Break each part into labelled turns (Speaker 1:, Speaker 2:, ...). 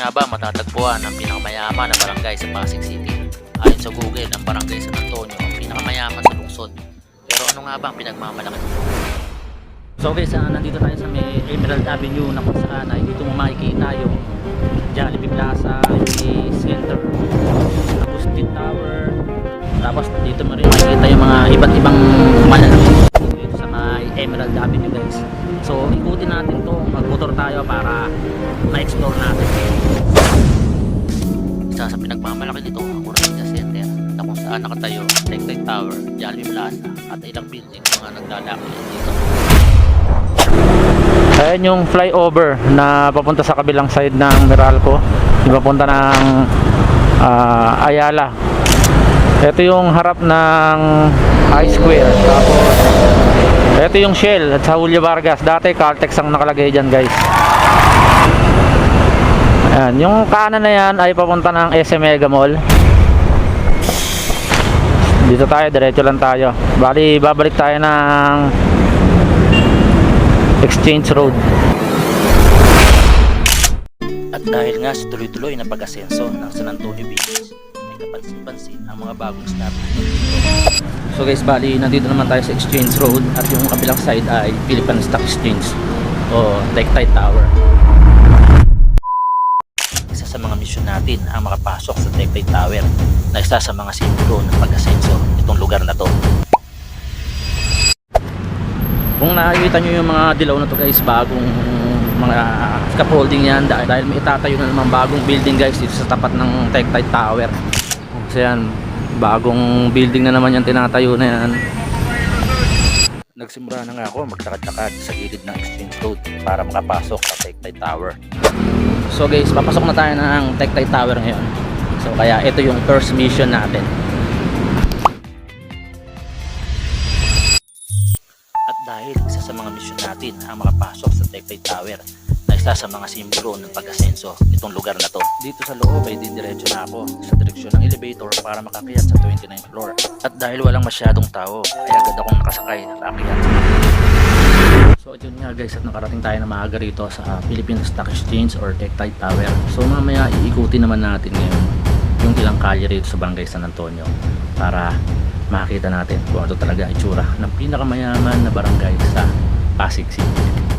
Speaker 1: nga ba matatagpuan ang pinakamayaman na barangay sa Pasig City? Ayon sa Google, ang barangay San Antonio ang pinakamayaman sa lungsod. Pero ano nga ba ang pinagmamalaki nito?
Speaker 2: So guys, ah, nandito tayo sa may Emerald Avenue na kung saan dito mo makikita yung Jollibee Plaza, yung Center, Agustin Tower. Tapos dito mo rin makikita yung mga iba't ibang malalaki dito sa may Emerald Avenue guys. So ikutin natin to, magmotor tayo para ma-explore natin.
Speaker 1: Isa sa pinagmamalaki nito ang Coronilla Center na kung saan nakatayo Tectonic Tower, Jollibee Plaza at ilang building ng mga naglalaki dito.
Speaker 2: Ayan yung flyover na papunta sa kabilang side ng Meralco. Yung papunta ng ah, Ayala. Ito yung harap ng I Square. Tapos, ito yung Shell at sa Julio Vargas. Dati Caltex ang nakalagay dyan guys. Ayan. Yung kanan na yan ay papunta ng SM Mega Mall. Dito tayo, diretso lang tayo. Bali, babalik tayo ng Exchange Road.
Speaker 1: At dahil nga sa tuloy-tuloy na pag-asenso ng San Antonio Beach, kapansin-pansin ang mga bagong dito.
Speaker 2: So guys, bali nandito naman tayo sa Exchange Road at yung kabilang side ay Philippine Stock Exchange o Tectite Tower.
Speaker 1: Isa sa mga misyon natin ang makapasok sa Tectite Tower na isa sa mga simbolo ng pag-asenso nitong lugar na to.
Speaker 2: Kung nakikita nyo yung mga dilaw na to guys, bagong mga scaffolding yan dahil, dahil may itatayo na naman bagong building guys dito sa tapat ng Tectite Tower. Kasi yan, bagong building na naman yung tinatayo na yan.
Speaker 1: Nagsimula na nga ako magtakad-takad sa gilid ng Exchange Road para makapasok sa Tectite Tower.
Speaker 2: So guys, papasok na tayo ng Tectite Tower ngayon. So kaya ito yung first mission natin.
Speaker 1: At dahil isa sa mga misyon natin ang makapasok sa Tectite Tower na isa sa mga simbolo ng pag-asenso nitong lugar na to. Dito sa loob ay didiretso na ako sa direksyon ng elevator para makakiyat sa 29th floor. At dahil walang masyadong tao, ay agad akong nakasakay at akyat
Speaker 2: So yun nga guys at nakarating tayo na maaga rito sa Philippine Stock Exchange or Tectite Tower. So mamaya iikutin naman natin ngayon yung ilang kalye rito sa Barangay San Antonio para makita natin kung ano talaga itsura ng pinakamayaman na barangay sa Pasig City.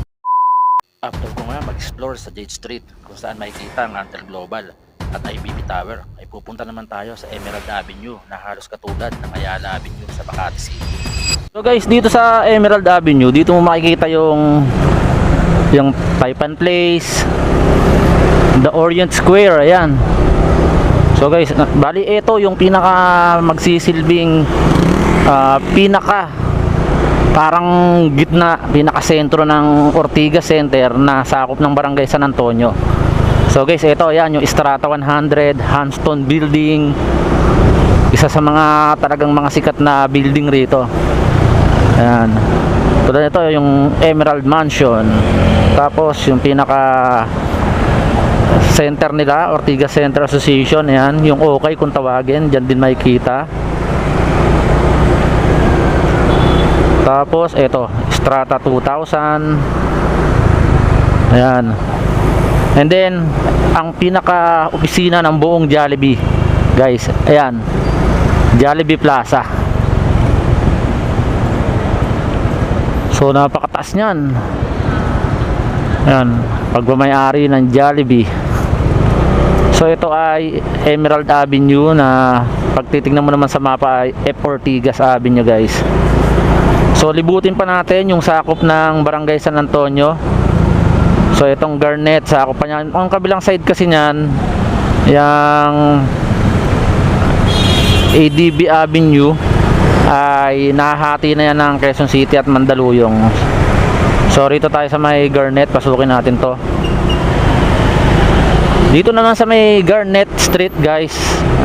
Speaker 1: After ko nga mag-explore sa Jade Street kung saan makikita ang Antel Global at IBB Tower ay pupunta naman tayo sa Emerald Avenue na halos katulad ng Ayala Avenue sa Makati City.
Speaker 2: So guys, dito sa Emerald Avenue, dito mo makikita yung yung Taipan Place, the Orient Square, ayan. So guys, bali ito yung pinaka magsisilbing ah, pinaka parang gitna, pinaka sentro ng Ortigas Center na sakop ng Barangay San Antonio. So guys, ito ayan yung Strata 100, Hanston Building. Isa sa mga talagang mga sikat na building rito. Ayan. Tulad nito yung Emerald Mansion. Tapos yung pinaka center nila, Ortigas Center Association, ayan, yung okay kung tawagin, diyan din makikita. Tapos ito, Strata 2000. Ayan. And then ang pinaka opisina ng buong Jollibee, guys, ayan. Jollibee Plaza. So napakataas niyan. Ayan, pagmamayari ng Jollibee. So ito ay Emerald Avenue na pag titingnan mo naman sa mapa ay F. Ortigas Avenue guys. So libutin pa natin yung sakop ng Barangay San Antonio. So itong Garnet sakop pa niyan. Ang kabilang side kasi niyan yung ADB Avenue ay nahahati na yan ng Quezon City at Mandaluyong. So rito tayo sa may Garnet, pasukin natin to. Dito naman sa may Garnet Street guys.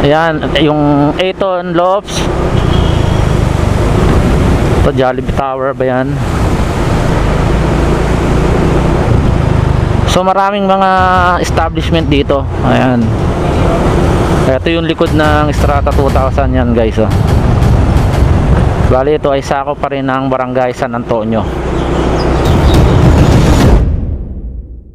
Speaker 2: Ayan, yung Aton Lofts. Ito Jollibee Tower ba yan? So maraming mga establishment dito. Ayan. Ito yung likod ng Strata 2000 yan guys. Oh. Bali ito ay sakop pa rin ng Barangay San Antonio.